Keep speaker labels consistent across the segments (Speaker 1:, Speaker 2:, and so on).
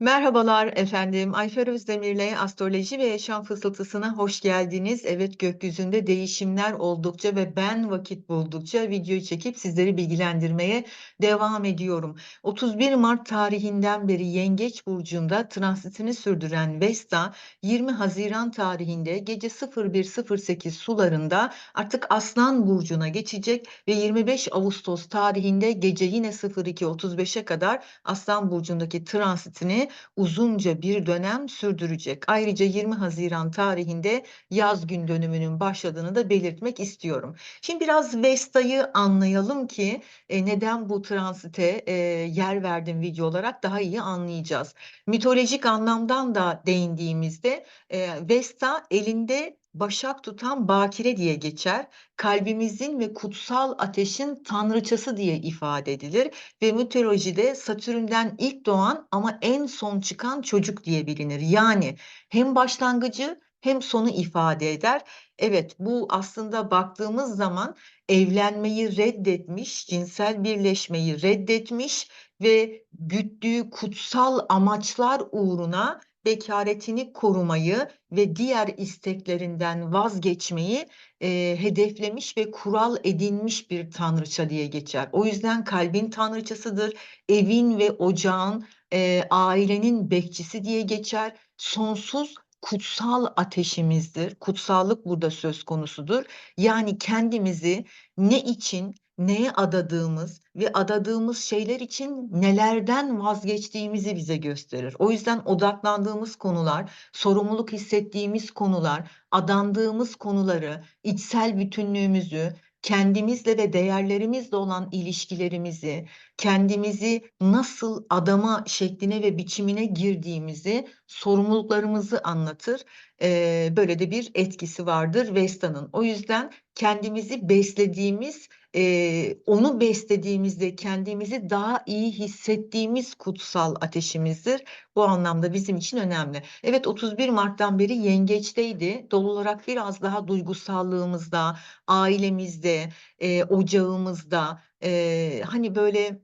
Speaker 1: Merhabalar efendim. Ayfer Özdemir'le Astroloji ve Yaşam Fısıltısına hoş geldiniz. Evet gökyüzünde değişimler oldukça ve ben vakit buldukça videoyu çekip sizleri bilgilendirmeye devam ediyorum. 31 Mart tarihinden beri Yengeç burcunda transitini sürdüren Vesta 20 Haziran tarihinde gece 01.08 sularında artık Aslan burcuna geçecek ve 25 Ağustos tarihinde gece yine 02.35'e kadar Aslan burcundaki transitini uzunca bir dönem sürdürecek. Ayrıca 20 Haziran tarihinde yaz gün dönümünün başladığını da belirtmek istiyorum. Şimdi biraz Vesta'yı anlayalım ki e, neden bu transite e, yer verdim video olarak daha iyi anlayacağız. Mitolojik anlamdan da değindiğimizde e, Vesta elinde başak tutan bakire diye geçer. Kalbimizin ve kutsal ateşin tanrıçası diye ifade edilir ve mitolojide Satürn'den ilk doğan ama en son çıkan çocuk diye bilinir. Yani hem başlangıcı hem sonu ifade eder. Evet, bu aslında baktığımız zaman evlenmeyi reddetmiş, cinsel birleşmeyi reddetmiş ve güttüğü kutsal amaçlar uğruna bekaretini korumayı ve diğer isteklerinden vazgeçmeyi e, hedeflemiş ve kural edinmiş bir tanrıça diye geçer. O yüzden kalbin tanrıçasıdır, evin ve ocağın, e, ailenin bekçisi diye geçer. Sonsuz kutsal ateşimizdir. Kutsallık burada söz konusudur. Yani kendimizi ne için, neye adadığımız ve adadığımız şeyler için nelerden vazgeçtiğimizi bize gösterir. O yüzden odaklandığımız konular, sorumluluk hissettiğimiz konular, adandığımız konuları, içsel bütünlüğümüzü, kendimizle ve değerlerimizle olan ilişkilerimizi, kendimizi nasıl adama şekline ve biçimine girdiğimizi, sorumluluklarımızı anlatır. Ee, böyle de bir etkisi vardır Vesta'nın. O yüzden kendimizi beslediğimiz, e, onu beslediğimizde kendimizi daha iyi hissettiğimiz kutsal ateşimizdir. Bu anlamda bizim için önemli. Evet 31 Mart'tan beri yengeçteydi. Dolu olarak biraz daha duygusallığımızda, ailemizde, e, ocağımızda, e, hani böyle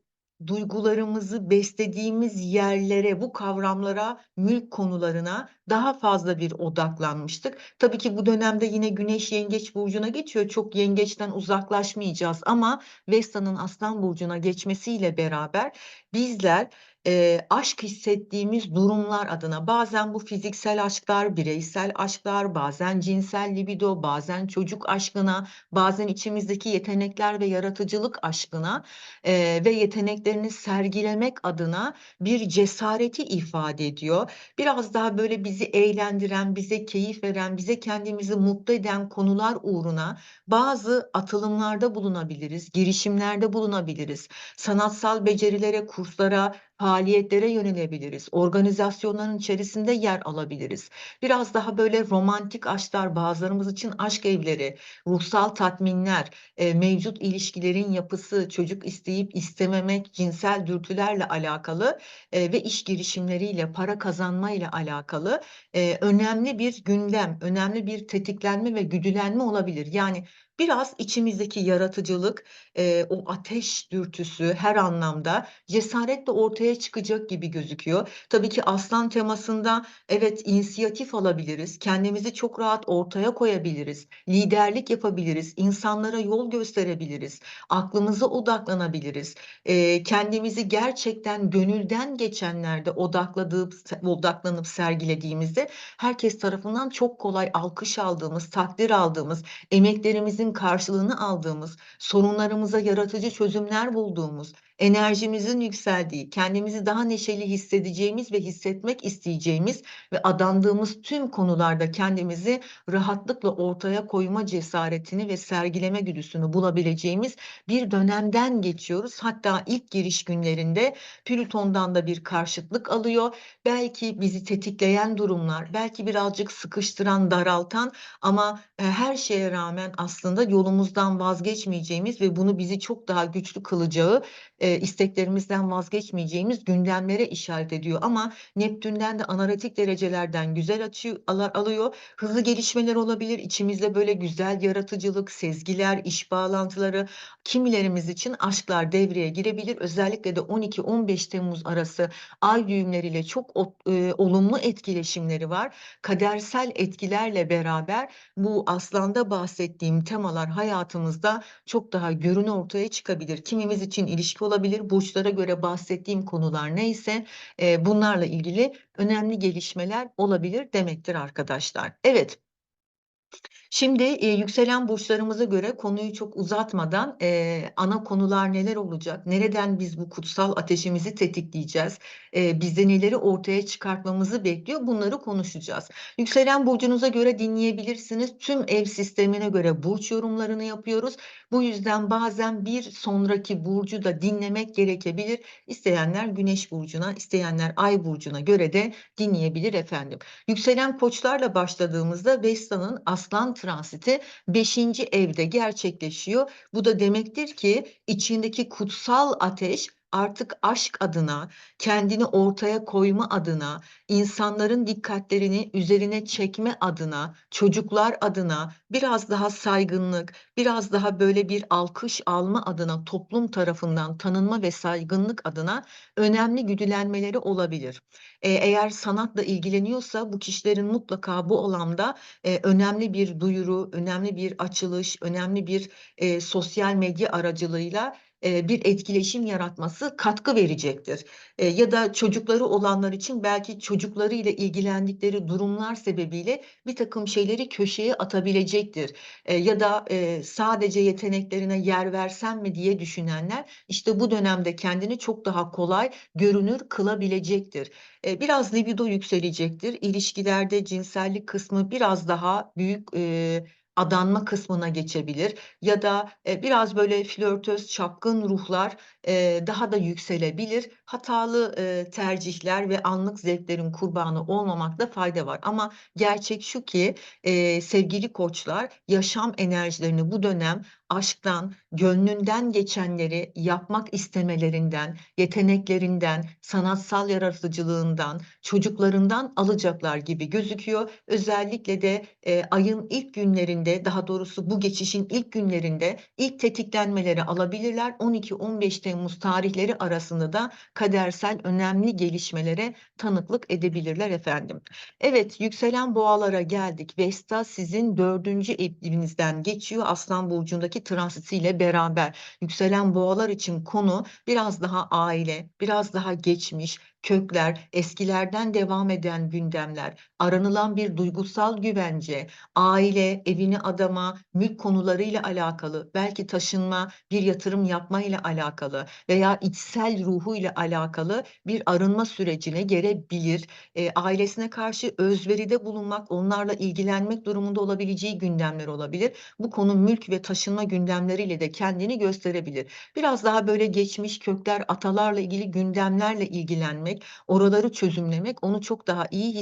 Speaker 1: duygularımızı beslediğimiz yerlere, bu kavramlara, mülk konularına daha fazla bir odaklanmıştık. Tabii ki bu dönemde yine Güneş Yengeç burcuna geçiyor. Çok yengeçten uzaklaşmayacağız ama Vesta'nın Aslan burcuna geçmesiyle beraber bizler e, aşk hissettiğimiz durumlar adına bazen bu fiziksel aşklar, bireysel aşklar, bazen cinsel libido, bazen çocuk aşkına, bazen içimizdeki yetenekler ve yaratıcılık aşkına e, ve yeteneklerini sergilemek adına bir cesareti ifade ediyor. Biraz daha böyle bizi eğlendiren, bize keyif veren, bize kendimizi mutlu eden konular uğruna bazı atılımlarda bulunabiliriz, girişimlerde bulunabiliriz. Sanatsal becerilere, kurslara, faaliyetlere yönelebiliriz. Organizasyonların içerisinde yer alabiliriz. Biraz daha böyle romantik aşklar, bazılarımız için aşk evleri, ruhsal tatminler, e, mevcut ilişkilerin yapısı, çocuk isteyip istememek, cinsel dürtülerle alakalı e, ve iş girişimleriyle, para kazanmayla alakalı e, önemli bir gündem, önemli bir tetiklenme ve güdülenme olabilir. Yani Biraz içimizdeki yaratıcılık, eee, o ateş dürtüsü her anlamda cesaretle ortaya çıkacak gibi gözüküyor. Tabii ki aslan temasında evet inisiyatif alabiliriz, kendimizi çok rahat ortaya koyabiliriz, liderlik yapabiliriz, insanlara yol gösterebiliriz, aklımıza odaklanabiliriz. Eee, kendimizi gerçekten gönülden geçenlerde odakladığım odaklanıp sergilediğimizde herkes tarafından çok kolay alkış aldığımız, takdir aldığımız, emeklerimizin karşılığını aldığımız, sorunlarımıza yaratıcı çözümler bulduğumuz, enerjimizin yükseldiği, kendimizi daha neşeli hissedeceğimiz ve hissetmek isteyeceğimiz ve adandığımız tüm konularda kendimizi rahatlıkla ortaya koyma cesaretini ve sergileme güdüsünü bulabileceğimiz bir dönemden geçiyoruz. Hatta ilk giriş günlerinde Plüton'dan da bir karşıtlık alıyor. Belki bizi tetikleyen durumlar, belki birazcık sıkıştıran, daraltan ama e, her şeye rağmen aslında yolumuzdan vazgeçmeyeceğimiz ve bunu bizi çok daha güçlü kılacağı eee, isteklerimizden vazgeçmeyeceğimiz gündemlere işaret ediyor ama Neptün'den de analitik derecelerden güzel açı alıyor. Hızlı gelişmeler olabilir. İçimizde böyle güzel yaratıcılık, sezgiler, iş bağlantıları, kimilerimiz için aşklar devreye girebilir. Özellikle de 12-15 Temmuz arası ay düğümleriyle çok eee, olumlu etkileşimleri var. Kadersel etkilerle beraber bu Aslan'da bahsettiğim temalar hayatımızda çok daha görünür ortaya çıkabilir. Kimimiz için ilişki olabilir. Burçlara göre bahsettiğim konular neyse, eee, bunlarla ilgili önemli gelişmeler olabilir demektir arkadaşlar. Evet. Şimdi, eee, yükselen burçlarımıza göre konuyu çok uzatmadan, eee, ana konular neler olacak, nereden biz bu kutsal ateşimizi tetikleyeceğiz, eee, bizde neleri ortaya çıkartmamızı bekliyor, bunları konuşacağız. Yükselen burcunuza göre dinleyebilirsiniz. Tüm ev sistemine göre burç yorumlarını yapıyoruz. Bu yüzden bazen bir sonraki burcu da dinlemek gerekebilir. İsteyenler Güneş burcuna, isteyenler Ay burcuna göre de dinleyebilir efendim. Yükselen Koçlarla başladığımızda Vesta'nın Aslan transiti 5. evde gerçekleşiyor. Bu da demektir ki içindeki kutsal ateş artık aşk adına, kendini ortaya koyma adına, insanların dikkatlerini üzerine çekme adına, çocuklar adına biraz daha saygınlık, biraz daha böyle bir alkış alma adına, toplum tarafından tanınma ve saygınlık adına önemli güdülenmeleri olabilir. Eee, eğer sanatla ilgileniyorsa bu kişilerin mutlaka bu alanda, eee, önemli bir duyuru, önemli bir açılış, önemli bir, eee, sosyal medya aracılığıyla, eee, bir etkileşim yaratması katkı verecektir. Eee, ya da çocukları olanlar için belki çocuklarıyla ilgilendikleri durumlar sebebiyle birtakım şeyleri köşeye atabilecektir. Eee, ya da, sadece yeteneklerine yer versem mi diye düşünenler, işte bu dönemde kendini çok daha kolay görünür kılabilecektir. Biraz libido yükselecektir. İlişkilerde cinsellik kısmı biraz daha büyük, eee, adanma kısmına geçebilir ya da, eee, biraz böyle flörtöz, çapkın ruhlar, eee, daha da yükselebilir. Hatalı, eee, tercihler ve anlık zevklerin kurbanı olmamakta fayda var ama gerçek şu ki, eee, sevgili Koçlar, yaşam enerjilerini bu dönem aşktan, gönlünden geçenleri yapmak istemelerinden, yeteneklerinden, sanatsal yaratıcılığından, çocuklarından alacaklar gibi gözüküyor. Özellikle de, eee, ayın ilk günlerinde, daha doğrusu bu geçişin ilk günlerinde ilk tetiklenmeleri alabilirler. 12-15 Temmuz tarihleri arasında da kadersel önemli gelişmelere tanıklık edebilirler efendim. Evet, yükselen Boğalara geldik. Vesta sizin 4. evinizden geçiyor. Aslan burcundaki transitiyle beraber. Yükselen Boğalar için konu biraz daha aile, biraz daha geçmiş, kökler, eskilerden devam eden gündemler, aranılan bir duygusal güvence, aile, evini adama, mülk konularıyla alakalı, belki taşınma, bir yatırım yapmayla alakalı veya içsel ruhuyla alakalı bir arınma sürecine girebilir. Eee, ailesine karşı özveride bulunmak, onlarla ilgilenmek durumunda olabileceği gündemler olabilir. Bu konu mülk ve taşınma gündemleriyle de kendini gösterebilir. Biraz daha böyle geçmiş kökler, atalarla ilgili gündemlerle ilgilenmek, oraları çözümlemek onu çok daha iyi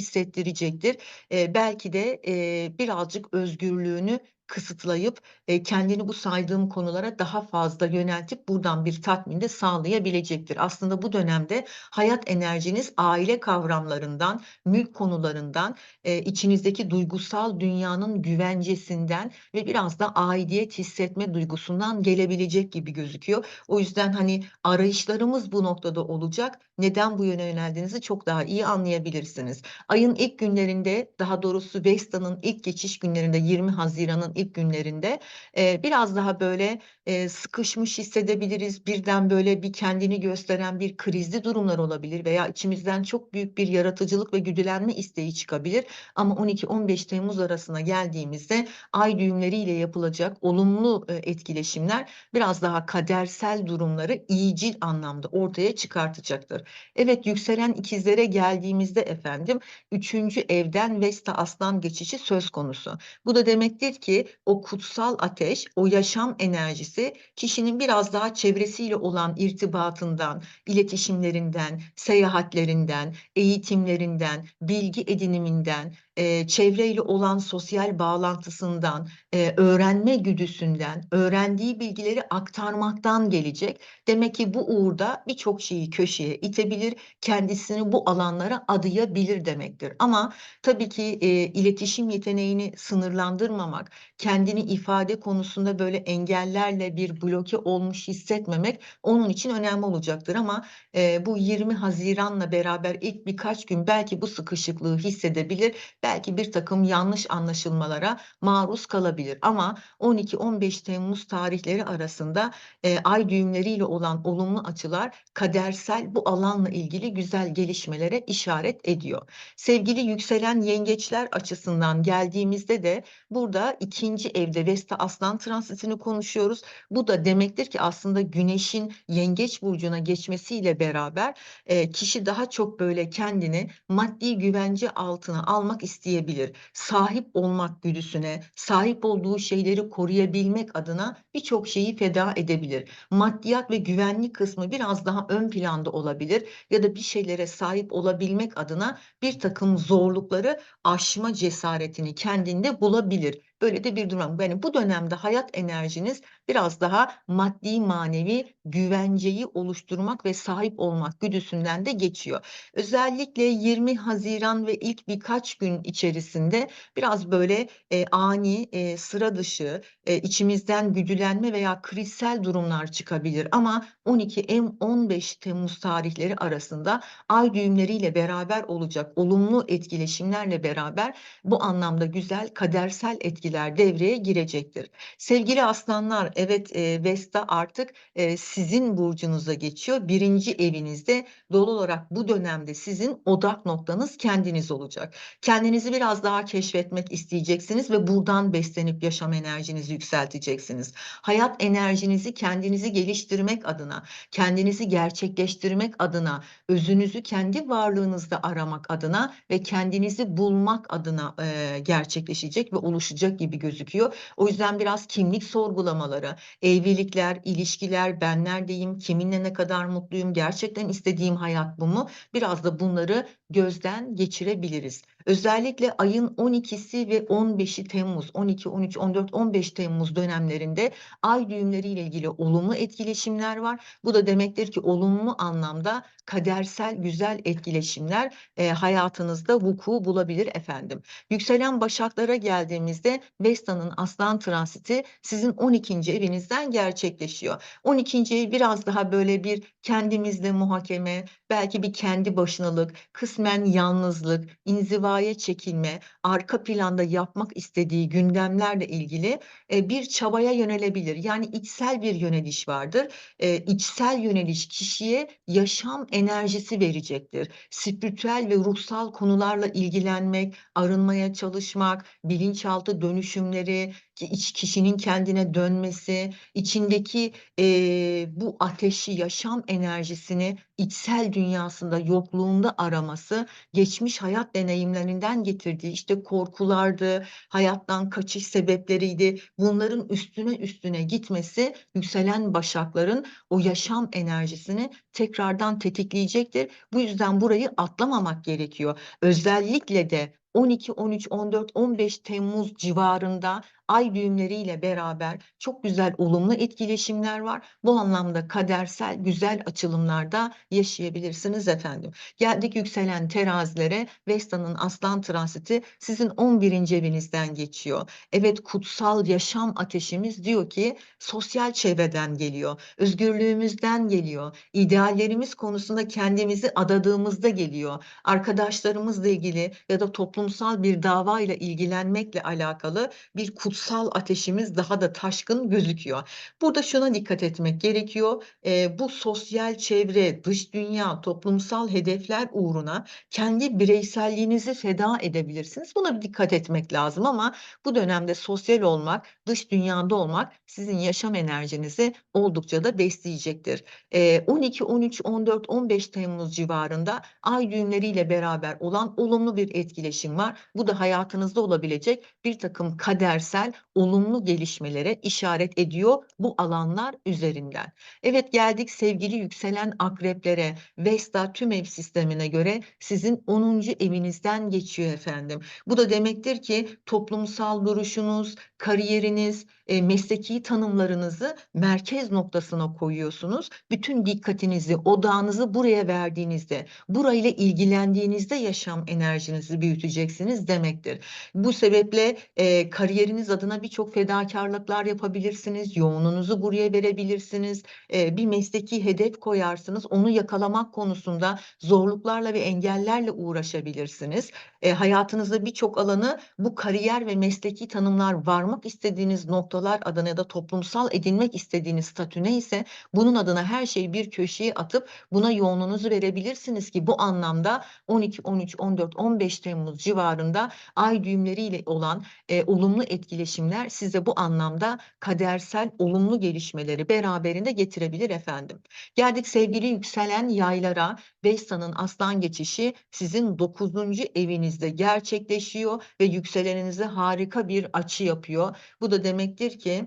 Speaker 1: hissettirecektir. Eee, belki de, eee, birazcık özgürlüğünü kısıtlayıp, eee, kendini bu saydığım konulara daha fazla yöneltip buradan bir tatmin de sağlayabilecektir. Aslında bu dönemde hayat enerjiniz aile kavramlarından, mülk konularından, eee, içinizdeki duygusal dünyanın güvencesinden ve biraz da aidiyet hissetme duygusundan gelebilecek gibi gözüküyor. O yüzden, hani, arayışlarımız bu noktada olacak. Neden bu yöne yöneldiğinizi çok daha iyi anlayabilirsiniz. Ayın ilk günlerinde, daha doğrusu Vesta'nın ilk geçiş günlerinde, 20 Haziran'ın ilk günlerinde, eee, biraz daha böyle, eee, sıkışmış hissedebiliriz. Birden böyle bir kendini gösteren bir krizli durumlar olabilir veya içimizden çok büyük bir yaratıcılık ve güdülenme isteği çıkabilir. Ama 12-15 Temmuz arasına geldiğimizde ay düğümleriyle yapılacak olumlu, eee, etkileşimler biraz daha kadersel durumları iyicil anlamda ortaya çıkartacaktır. Evet, yükselen ikizlere geldiğimizde efendim 3. evden Vesta Aslan geçişi söz konusu. Bu da demektir ki o kutsal ateş, o yaşam enerjisi kişinin biraz daha çevresiyle olan irtibatından, iletişimlerinden, seyahatlerinden, eğitimlerinden, bilgi ediniminden, eee, çevreyle olan sosyal bağlantısından, eee, öğrenme güdüsünden, öğrendiği bilgileri aktarmaktan gelecek. Demek ki bu uğurda birçok şeyi köşeye itebilir, kendisini bu alanlara adayabilir demektir. Ama tabii ki, eee, iletişim yeteneğini sınırlandırmamak, kendini ifade konusunda böyle engellerle bir bloke olmuş hissetmemek onun için önemli olacaktır ama, eee, bu 20 Haziran'la beraber ilk birkaç gün belki bu sıkışıklığı hissedebilir, belki birtakım yanlış anlaşılmalara maruz kalabilir ama 12-15 Temmuz tarihleri arasında, eee, ay düğümleriyle olan olumlu açılar kadersel bu alanla ilgili güzel gelişmelere işaret ediyor. Sevgili yükselen yengeçler açısından geldiğimizde de burada 2. evde Vesta Aslan transitini konuşuyoruz. Bu da demektir ki aslında Güneş'in Yengeç burcuna geçmesiyle beraber, eee, kişi daha çok böyle kendini maddi güvence altına almak isteyebilir. Sahip olmak güdüsüne, sahip olduğu şeyleri koruyabilmek adına birçok şeyi feda edebilir. Maddiyat ve güvenlik kısmı biraz daha ön planda olabilir ya da bir şeylere sahip olabilmek adına birtakım zorlukları aşma cesaretini kendinde bulabilir. Böyle de bir durum. Yani bu dönemde hayat enerjiniz biraz daha maddi manevi güvenceyi oluşturmak ve sahip olmak güdüsünden de geçiyor. Özellikle 20 Haziran ve ilk birkaç gün içerisinde biraz böyle, eee, ani, eee, sıra dışı, eee, içimizden güdülenme veya krizsel durumlar çıkabilir ama 12-15 Temmuz tarihleri arasında ay düğümleriyle beraber olacak olumlu etkileşimlerle beraber bu anlamda güzel kadersel etkiler devreye girecektir. Sevgili aslanlar, evet, eee, Vesta artık, eee, sizin burcunuza geçiyor. 1. evinizde doğal olarak bu dönemde sizin odak noktanız kendiniz olacak. Kendinizi biraz daha keşfetmek isteyeceksiniz ve buradan beslenip yaşam enerjinizi yükselteceksiniz. Hayat enerjinizi kendinizi geliştirmek adına, kendinizi gerçekleştirmek adına, özünüzü kendi varlığınızda aramak adına ve kendinizi bulmak adına, eee, gerçekleşecek ve oluşacak gibi gözüküyor. O yüzden biraz kimlik sorgulamaları, evlilikler, ilişkiler, ben neredeyim, kiminle ne kadar mutluyum, gerçekten istediğim hayat bu mu? Biraz da bunları gözden geçirebiliriz. Özellikle ayın 12'si ve 15'i Temmuz, 12, 13, 14, 15 Temmuz dönemlerinde ay düğümleriyle ilgili olumlu etkileşimler var. Bu da demektir ki olumlu anlamda kadersel güzel etkileşimler, eee, hayatınızda vuku bulabilir efendim. Yükselen Başaklara geldiğimizde Vesta'nın Aslan transiti sizin 12. evinizden gerçekleşiyor. 12. ev biraz daha böyle bir kendimizle muhakeme, belki bir kendi başınalık, kısmen yalnızlık, inzivaya çekilme, arka planda yapmak istediği gündemlerle ilgili, eee, bir çabaya yönelebilir. Yani içsel bir yöneliş vardır. Eee, içsel yöneliş kişiye yaşam enerjisi verecektir. Spiritüel ve ruhsal konularla ilgilenmek, arınmaya çalışmak, bilinçaltı dönüşümleri, iç kişinin kendine dönmesi, içindeki, eee, bu ateşi, yaşam enerjisini içsel dünyasında, yokluğunda araması, geçmiş hayat deneyimlerinden getirdiği, işte, korkulardı, hayattan kaçış sebepleriydi. Bunların üstüne üstüne gitmesi yükselen Başakların o yaşam enerjisini tekrardan tetikleyecektir. Bu yüzden burayı atlamamak gerekiyor. Özellikle de 12, 13, 14, 15 Temmuz civarında ay düğümleriyle beraber çok güzel olumlu etkileşimler var. Bu anlamda kadersel güzel açılımlar da yaşayabilirsiniz efendim. Geldik yükselen terazilere. Vesta'nın Aslan transiti sizin 11. evinizden geçiyor. Evet, kutsal yaşam ateşimiz diyor ki sosyal çevreden geliyor, özgürlüğümüzden geliyor, ideallerimiz konusunda kendimizi adadığımızda geliyor. Arkadaşlarımızla ilgili ya da toplumsal bir davayla ilgilenmekle alakalı bir kutsal ateşimiz daha da taşkın gözüküyor. Burada şuna dikkat etmek gerekiyor. Eee, bu sosyal çevre, dış dünya, toplumsal hedefler uğruna kendi bireyselliğinizi feda edebilirsiniz. Buna dikkat etmek lazım ama bu dönemde sosyal olmak, dış dünyada olmak sizin yaşam enerjinizi oldukça da besleyecektir. Eee, 12, 13, 14, 15 Temmuz civarında ay düğümleriyle beraber olan olumlu bir etkileşim var. Bu da hayatınızda olabilecek birtakım kadersel kadersel olumlu gelişmelere işaret ediyor bu alanlar üzerinden. Evet geldik sevgili yükselen akreplere. Vesta tüm ev sistemine göre sizin 10. evinizden geçiyor efendim. Bu da demektir ki toplumsal duruşunuz, kariyeriniz, e, mesleki tanımlarınızı merkez noktasına koyuyorsunuz. Bütün dikkatinizi, odağınızı buraya verdiğinizde, burayla ilgilendiğinizde yaşam enerjinizi büyüteceksiniz demektir. Bu sebeple e, kariyeriniz adına birçok fedakarlıklar yapabilirsiniz, yoğununuzu buraya verebilirsiniz, e, bir mesleki hedef koyarsınız, onu yakalamak konusunda zorluklarla ve engellerle uğraşabilirsiniz. E, hayatınızda birçok alanı bu kariyer ve mesleki tanımlar varmak istediğiniz noktalar adına ya da toplumsal edinmek istediğiniz statü neyse bunun adına her şeyi bir köşeye atıp buna yoğununuzu verebilirsiniz ki bu anlamda 12, 13, 14, 15 Temmuz civarında ay düğümleriyle olan e, olumlu etkileşimler size bu anlamda kadersel olumlu gelişmeleri beraberinde getirebilir efendim. Geldik sevgili yükselen yaylara. Vesta'nın aslan geçişi sizin 9. evinizde gerçekleşiyor ve yükseleninize harika bir açı yapıyor. Bu demektir ki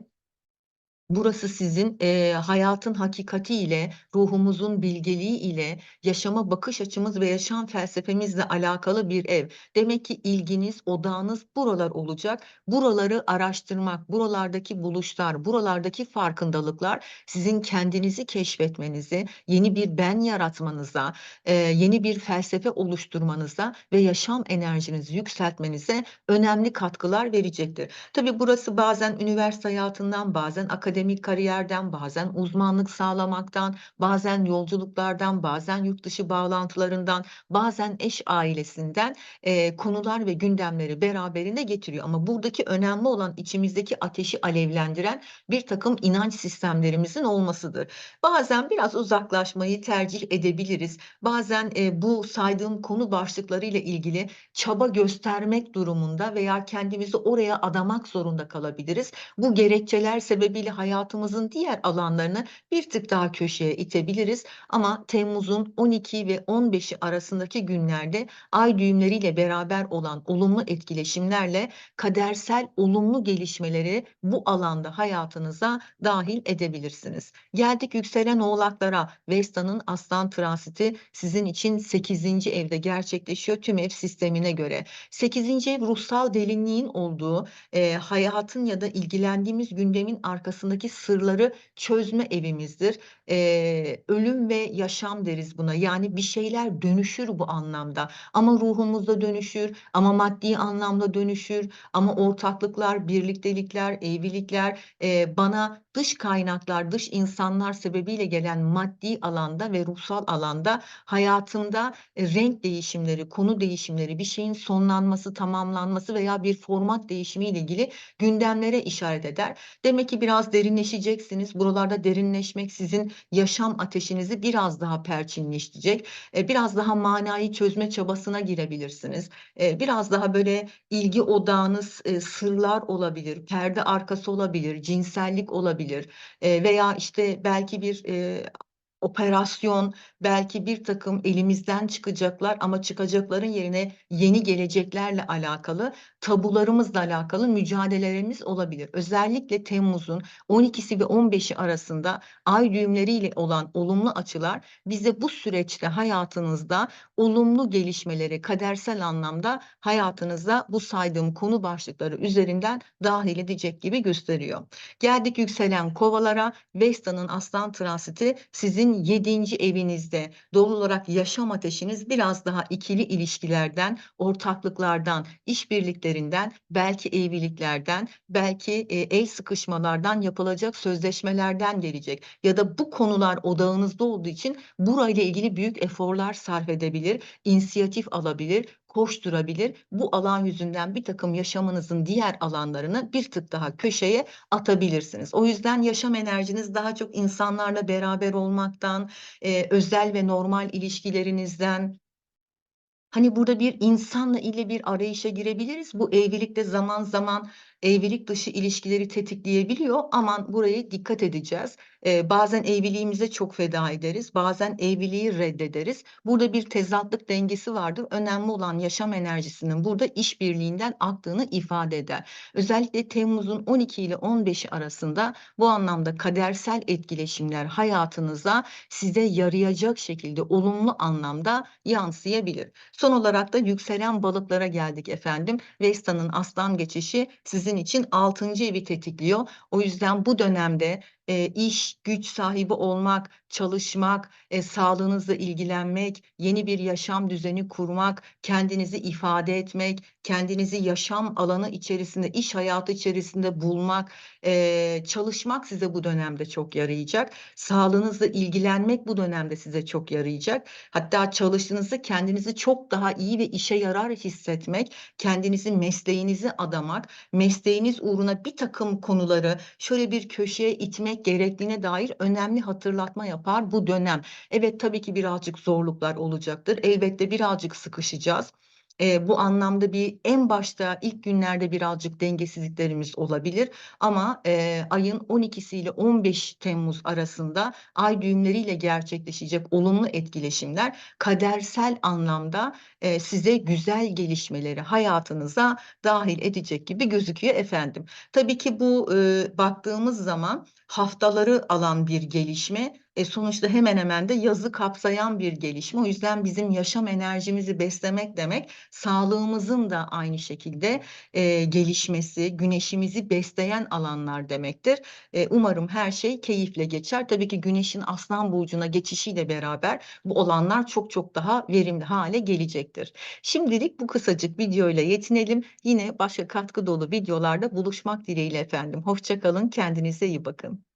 Speaker 1: Burası sizin eee, hayatın hakikatiyle, ruhumuzun bilgeliğiyle, yaşama bakış açımız ve yaşam felsefemizle alakalı bir ev. Demek ki ilginiz, odağınız buralar olacak. Buraları araştırmak, buralardaki buluşlar, buralardaki farkındalıklar sizin kendinizi keşfetmenize, yeni bir ben yaratmanıza, eee, yeni bir felsefe oluşturmanıza ve yaşam enerjinizi yükseltmenize önemli katkılar verecektir. Tabii burası bazen üniversite hayatından, bazen akademik kariyerden, bazen uzmanlık sağlamaktan, bazen yolculuklardan, bazen yurt dışı bağlantılarından, bazen eş ailesinden eee, konular ve gündemleri beraberinde getiriyor. Ama buradaki önemli olan içimizdeki ateşi alevlendiren bir takım inanç sistemlerimizin olmasıdır. Bazen biraz uzaklaşmayı tercih edebiliriz. Bazen eee, bu saydığım konu başlıklarıyla ilgili çaba göstermek durumunda veya kendimizi oraya adamak zorunda kalabiliriz. Bu gerekçeler sebebiyle hayatımızın diğer alanlarını bir tık daha köşeye itebiliriz. Ama Temmuz'un 12 ve 15'i arasındaki günlerde ay düğümleriyle beraber olan olumlu etkileşimlerle kadersel olumlu gelişmeleri bu alanda hayatınıza dahil edebilirsiniz. Geldik yükselen oğlaklara. Vesta'nın aslan transiti sizin için 8. evde gerçekleşiyor tüm ev sistemine göre. 8. ev ruhsal derinliğin olduğu, eee, hayatın ya da ilgilendiğimiz gündemin arkasındaki sırları çözme evimizdir. Eee, ölüm ve yaşam deriz buna. Yani bir şeyler dönüşür bu anlamda. Ama ruhumuzda dönüşür, ama maddi anlamda dönüşür, ama ortaklıklar, birliktelikler, evlilikler, eee, bana dış kaynaklar, dış insanlar sebebiyle gelen maddi alanda ve ruhsal alanda hayatımda e, renk değişimleri, konu değişimleri, bir şeyin sonlanması, tamamlanması veya bir format değişimiyle ilgili gündemlere işaret eder. Demek ki biraz derinleşeceksiniz. Buralarda derinleşmek sizin yaşam ateşinizi biraz daha perçinleştirecek. E, biraz daha manayı çözme çabasına girebilirsiniz. E, biraz daha böyle ilgi odağınız sırlar olabilir, perde arkası olabilir, cinsellik olabilir e, veya işte belki bir e, operasyon, belki bir takım elimizden çıkacaklar ama çıkacakların yerine yeni geleceklerle alakalı, tabularımızla alakalı mücadelelerimiz olabilir. Özellikle Temmuz'un 12'si ve 15'i arasında ay düğümleriyle olan olumlu açılar bize bu süreçte hayatınızda olumlu gelişmeleri kadersel anlamda hayatınıza bu saydığım konu başlıkları üzerinden dahil edecek gibi gösteriyor. Geldik yükselen kovalara. Vesta'nın aslan transiti sizin 7. evinizde. Doğal olarak yaşam ateşiniz biraz daha ikili ilişkilerden, ortaklıklardan, işbirliklerinden, belki evliliklerden, belki e, el sıkışmalardan yapılacak sözleşmelerden gelecek. Ya da bu konular odağınızda olduğu için burayla ilgili büyük eforlar sarf edebilir, inisiyatif alabilir, koşturabilir. Bu alan yüzünden bir takım yaşamınızın diğer alanlarını bir tık daha köşeye atabilirsiniz. O yüzden yaşam enerjiniz daha çok insanlarla beraber olmaktan, eee, özel ve normal ilişkilerinizden Hani burada bir insanla ile bir arayışa girebiliriz. Bu evlilikte zaman zaman evlilik dışı ilişkileri tetikleyebiliyor. Aman buraya dikkat edeceğiz. Eee, bazen evliliğimize çok feda ederiz, bazen evliliği reddederiz. Burada bir tezatlık dengesi vardır. Önemli olan yaşam enerjisinin burada işbirliğinden aktığını ifade eder. Özellikle Temmuz'un 12 ile 15'i arasında bu anlamda kadersel etkileşimler hayatınıza size yarayacak şekilde olumlu anlamda yansıyabilir. Son olarak da yükselen balıklara geldik efendim. Vesta'nın aslan geçişi sizin için 6. evi tetikliyor. O yüzden bu dönemde eee, iş, güç sahibi olmak, çalışmak, eee, sağlığınızla ilgilenmek, yeni bir yaşam düzeni kurmak, kendinizi ifade etmek, kendinizi yaşam alanı içerisinde, iş hayatı içerisinde bulmak, eee, çalışmak size bu dönemde çok yarayacak. Sağlığınızla ilgilenmek bu dönemde size çok yarayacak. Hatta çalıştığınızda kendinizi çok daha iyi ve işe yarar hissetmek, kendinizi, mesleğinize adamak, mesleğiniz uğruna birtakım konuları şöyle bir köşeye itmek gerektiğine dair önemli hatırlatma yapar bu dönem. Evet, tabii ki birazcık zorluklar olacaktır. Elbette birazcık sıkışacağız. Eee, bu anlamda bir en başta ilk günlerde birazcık dengesizliklerimiz olabilir ama, eee, ayın 12'si ile 15 Temmuz arasında ay düğümleriyle gerçekleşecek olumlu etkileşimler kadersel anlamda, eee, size güzel gelişmeleri hayatınıza dâhil edecek gibi gözüküyor efendim. Tabii ki bu, ııı, baktığımız zaman haftaları alan bir gelişme. E, sonuçta hemen hemen de yazı kapsayan bir gelişme. O yüzden bizim yaşam enerjimizi beslemek demek, sağlığımızın da aynı şekilde, eee, gelişmesi, güneşimizi besleyen alanlar demektir. Eee, umarım her şey keyifle geçer. Tabii ki güneşin Aslan burcuna geçişiyle beraber bu olanlar çok çok daha verimli hâle gelecektir. Şimdilik bu kısacık videoyla yetinelim. Yine başka katkı dolu videolarda buluşmak dileğiyle efendim. Hoşça kalın, kendinize iyi bakın.